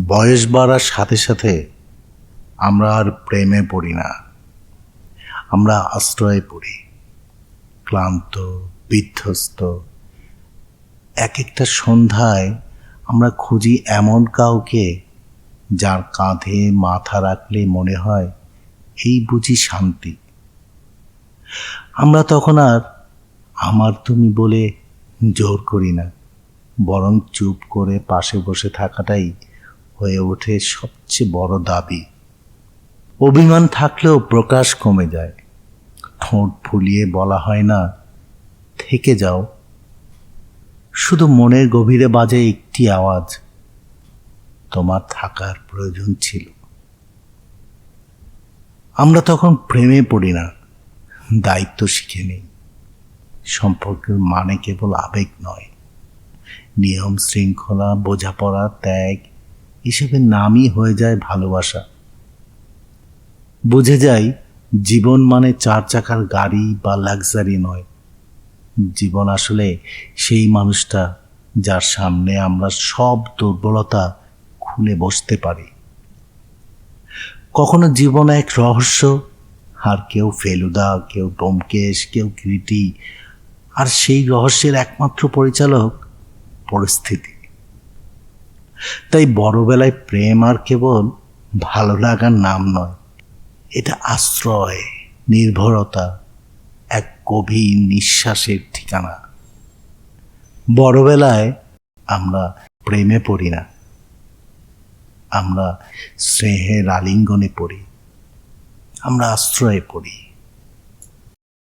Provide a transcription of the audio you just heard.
বয়স বাড়ার সাথে সাথে আমরা আর প্রেমে পড়ি না। আমরা আশ্রয়ে পড়ি। ক্লান্ত, বিধ্বস্ত। এক একটা সন্ধ্যায় আমরা খুঁজি এমন কাউকে যার কাঁধে মাথা রাখলে মনে হয় এই বুঝি শান্তি। আমরা তখন আর আমার তুমি বলে জোর করি না, বরং চুপ করে পাশে বসে থাকাটাই হয়ে ওঠে সবচেয়ে বড় দাবি। অভিমান থাকলেও প্রকাশ কমে যায়। ঠোঁট ফুলিয়ে বলা হয় না, থেকে যাও। শুধু মনের গভীরে বাজে একটি আওয়াজ, তোমার থাকার প্রয়োজন ছিল। আমরা তখন প্রেমে পড়ি না, দায়িত্ব শিখে নেই। সম্পর্কের মানে কেবল আবেগ নয়। নিয়ম শৃঙ্খলা বোঝাপড়া, ত্যাগ এসবের নামই হয়ে যায় ভালোবাসা। বুঝে যাই, জীবন মানে চার চাকার গাড়ি বা লাক্সারি নয়। জীবন আসলে সেই মানুষটা যার সামনে আমরা সব দুর্বলতা খুলে বসতে পারি। কখনো জীবন এক রহস্য, আর কেউ ফেলুদা, কেউ ব্যোমকেশ, কেউ কৃতি, আর সেই রহস্যের একমাত্র পরিচালক পরিস্থিতি। তাই বড়বেলায় প্রেম আর কেবল ভালো লাগার নাম নয়, এটা আশ্রয়, নির্ভরতা, এক গভীর নিঃশ্বাসের ঠিকানা। বড়বেলায় আমরা প্রেমে পড়ি না, আমরা স্নেহের আলিঙ্গনে পড়ি, আমরা আশ্রয়ে পড়ি।